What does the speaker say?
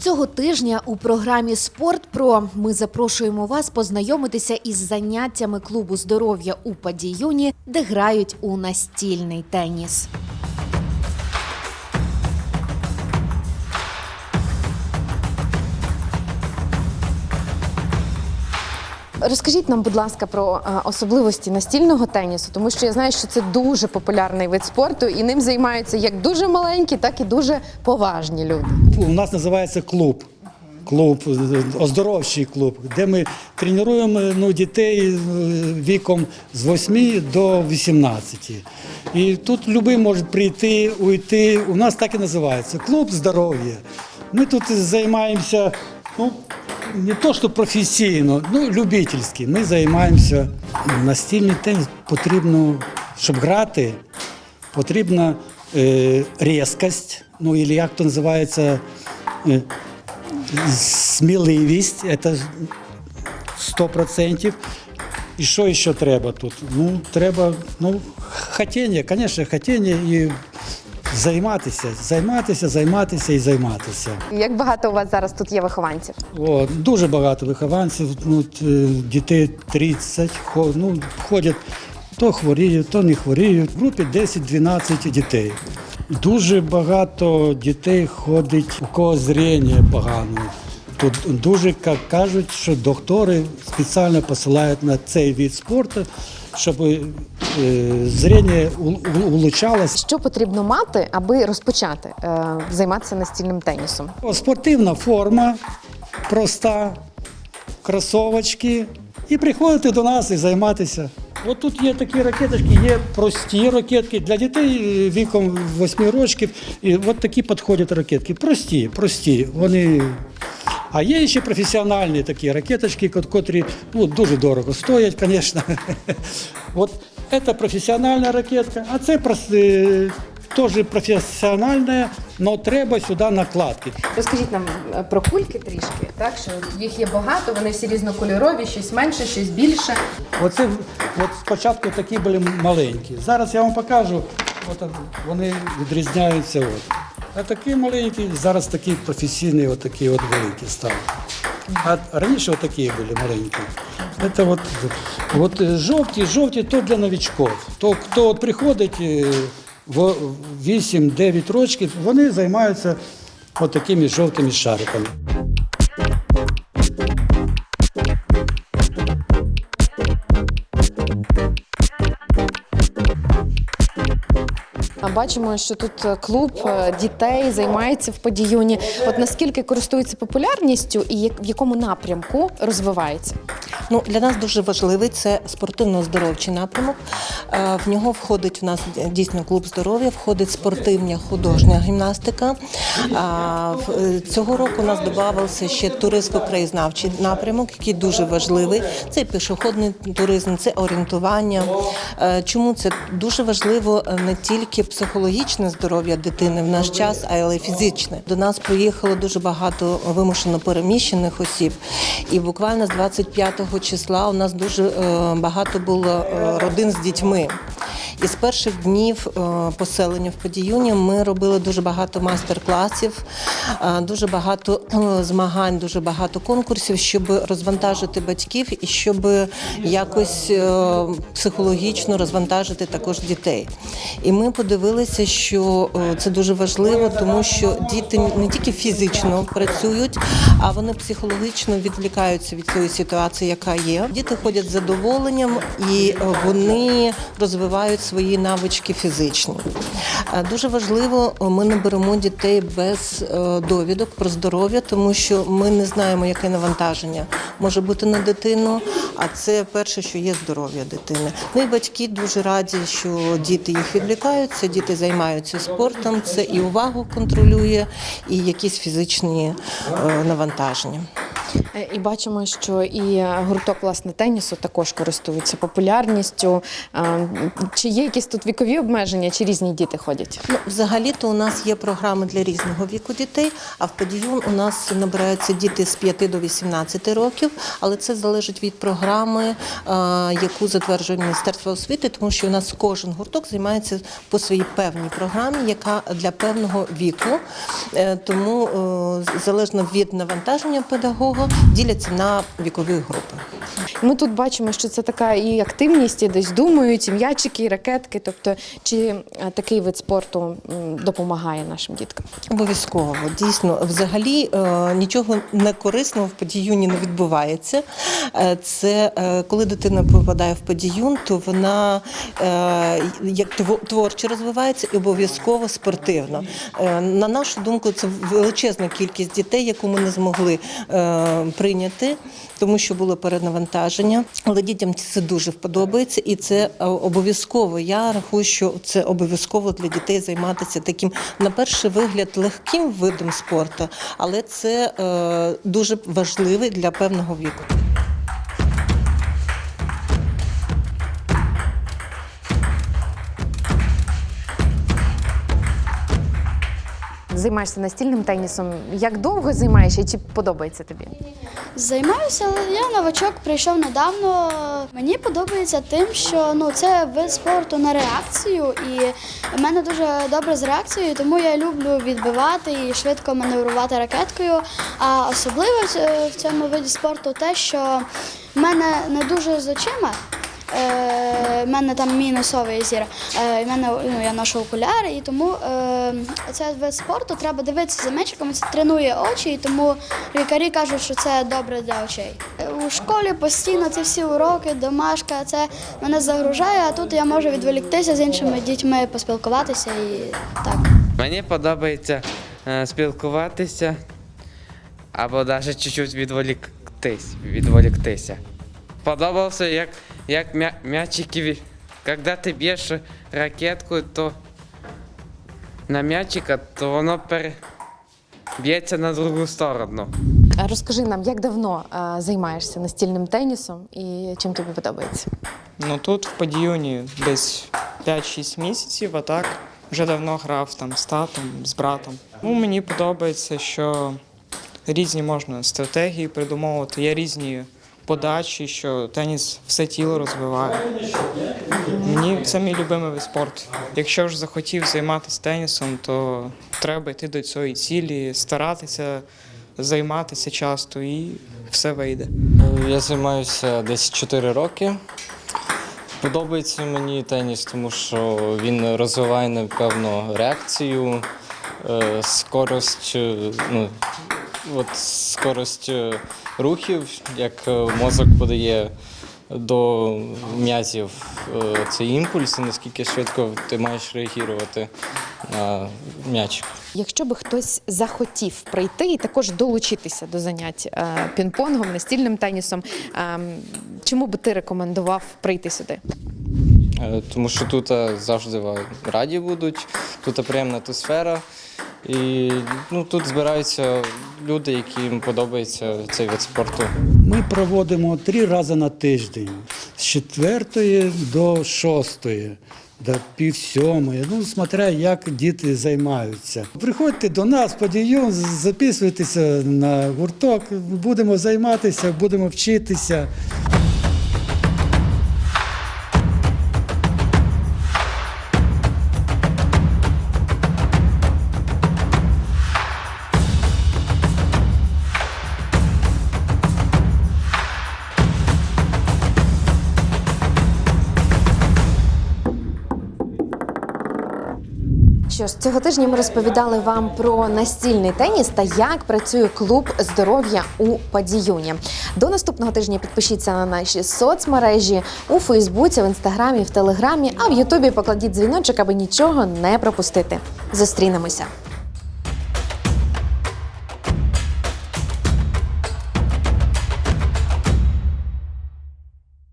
Цього тижня у програмі Спорт Про ми запрошуємо вас познайомитися із заняттями клубу здоров'я у Падіюні, де грають у настільний теніс. Розкажіть нам, будь ласка, про е, особливості настільного тенісу, тому що я знаю, що це дуже популярний вид спорту, і ним займаються як дуже маленькі, так і дуже поважні люди. У нас називається клуб. Клуб, оздоровчий клуб, де ми тренуємо ну, дітей е, віком з 8 до 18. І тут любий може прийти, уйти. У нас так і називається клуб здоров'я. Ми тут займаємося ну, не то, що професійно, ну любительськи. Ми займаємося настільний теніс. Потрібно, щоб грати, потрібна е, різкость, ну і як то називається. Е, сміливість, це 100%. І що ще треба тут? Ну, треба, ну, хотіння, звісно, хотіння і займатися, займатися, займатися і займатися. Як багато у вас зараз тут є вихованців? О, дуже багато вихованців, ну, е, дітей 30, хо- ну, ходять, то хворіють, то не хворіють. В групі 10-12 дітей. Дуже багато дітей ходить, у кого зріння погано. Тут дуже кажуть, що доктори спеціально посилають на цей від спорту, щоб е, зріння улучшалось. Що потрібно мати, аби розпочати е, займатися настільним тенісом? Спортивна форма проста, кросовочки. І приходити до нас і займатися. От тут є такі ракеточки, є прості ракетки для дітей е, віком 8 років. І от такі підходять ракетки. Прості, прості. Вони. А є ще професіональні такі ракеточки, котрі ну, дуже дорого стоять, звісно. От це професіональна ракетка, а це е, теж професіональна, але треба сюди накладки. Розкажіть нам е, про кульки трішки, так що їх є багато, вони всі різнокольорові, щось менше, щось більше. Оце от спочатку такі були маленькі. Зараз я вам покажу, от вони відрізняються. От. А такі маленькі, зараз такі професійні, отакий от великі стали. А раніше отакі були маленькі. Це от, от жовті, жовті то для новичків. То хто приходить е, в 8-9 років, вони займаються от такими жовтими шариками. Бачимо, що тут е, клуб е, дітей займається в подіюні. От наскільки користується популярністю і в якому напрямку розвивається? Ну, для нас дуже важливий це спортивно-оздоровчий напрямок. Е, В нього входить в нас дійсно клуб здоров'я, входить спортивна художня гімнастика. В- е, Цього року у нас додавався ще туристсько-краєзнавчий напрямок, який дуже важливий. Це пішохідний туризм, це орієнтування. Е, Чому це дуже важливо е, не тільки психологічне здоров'я дитини в наш час, а й фізичне. До нас приїхало дуже багато вимушено переміщених осіб, і буквально з 25 числа у нас дуже е, багато було е, родин з дітьми. І з перших днів е, поселення в Подіюні ми робили дуже багато майстер-класів, е, дуже багато е, змагань, дуже багато конкурсів, щоб розвантажити батьків і щоб якось психологічно розвантажити також дітей. І ми подивилися, що це дуже важливо, тому що діти не тільки фізично працюють, а вони психологічно відвлікаються від цієї ситуації, яка є. Діти ходять з задоволенням і вони розвивають свої навички фізичні. Е, Дуже важливо, е, ми не беремо дітей без е, довідок про здоров'я, тому що ми не знаємо, яке навантаження може бути на дитину. А це перше, що є здоров'я дитини. Ну і батьки дуже раді, що діти їх відвлікаються, діти займаються спортом. Це і увагу контролює, і якісь фізичні навантаження. Е, І бачимо, що і гурток власне тенісу також користується популярністю. Е, Чи є якісь тут вікові обмеження, чи різні діти ходять? Ну, взагалі-то у нас є програми для різного віку дітей, а в подіюн у нас набираються діти з 5 до 18 років, але це залежить від програми, е, яку затверджує Міністерство освіти, тому що у нас кожен гурток займається по своїй певній програмі, яка для певного віку. Е, Тому е, залежно від навантаження педагога діляться на вікові групи. Ми тут бачимо, що це така і активність, і десь думають, і м'ячики, і ракетки. Тобто, чи е, такий вид спорту допомагає нашим діткам? Обов'язково дійсно, взагалі е, нічого некорисного в подіюні не відбувається. Е, Це коли дитина попадає в подіюн, то вона як тво- творчо розвивається і обов'язково спортивно. На нашу думку, це величезна кількість дітей, яку ми не змогли прийняти, тому що було перенавантаження. Але дітям це дуже вподобається, і це е, обов'язково. Я рахую, що це обов'язково для дітей займатися таким, на перший вигляд, легким видом спорту, але це е, дуже важливий для певного віку. Займаєшся настільним тенісом. Як довго займаєшся і чи подобається тобі? Займаюся, але я новачок прийшов недавно. Мені подобається тим, що ну це вид спорту на реакцію, і в мене дуже добре з реакцією, тому я люблю відбивати і швидко маневрувати ракеткою. А особливо в цьому виді спорту те, що в мене не дуже з очима. Е, в мене там мінусовий зір. Е, мене ну, я ношу окуляри, і тому е, цей вид спорту треба дивитися за м'ячиком. Це тренує очі, і тому лікарі кажуть, що це добре для очей. Е, У школі постійно ці всі уроки, домашка, це мене загружає, а тут я можу відволіктися з іншими дітьми, поспілкуватися і так. Мені подобається е, спілкуватися або навіть чуть-чуть відволіктись, відволіктися. Подобався, як, як м'я, м'ячики. Коли ти б'єш ракетку, то на м'ячика, то воно пере... б'ється на другу сторону. Розкажи нам, як давно е, займаєшся настільним тенісом і чим тобі подобається? Ну тут в Подіюні десь 5-6 місяців, а так вже давно грав там з татом, з братом. Ну, мені подобається, що різні можна стратегії придумовувати, є різні подачі, що теніс все тіло розвиває. Мені це мій любимий вид спорту. Якщо ж захотів займатися тенісом, то треба йти до цієї цілі, старатися, займатися часто і все вийде. Я займаюся десь 4 роки. Подобається мені теніс, тому що він розвиває напевно реакцію, е, скорость, е, ну, от скорость рухів, як е, мозок подає до м'язів е, цей імпульс, і наскільки швидко ти маєш реагувати на м'ячик. Якщо би хтось захотів прийти і також долучитися до занять е, пінг-понгом, настільним тенісом, е, чому би ти рекомендував прийти сюди? Тому що тут завжди раді будуть, тут приємна атмосфера. І ну, тут збираються люди, яким подобається цей вид спорту. Ми проводимо три рази на тиждень з четвертої до шостої. До пів сьомої, ну смотря як діти займаються. Приходьте до нас, подію, записуйтеся на гурток, будемо займатися, будемо вчитися. Що ж, цього тижня ми розповідали вам про настільний теніс та як працює клуб здоров'я у Падіюні. До наступного тижня підпишіться на наші соцмережі у Фейсбуці, в інстаграмі, в Телеграмі, а в Ютубі покладіть дзвіночок, аби нічого не пропустити. Зустрінемося.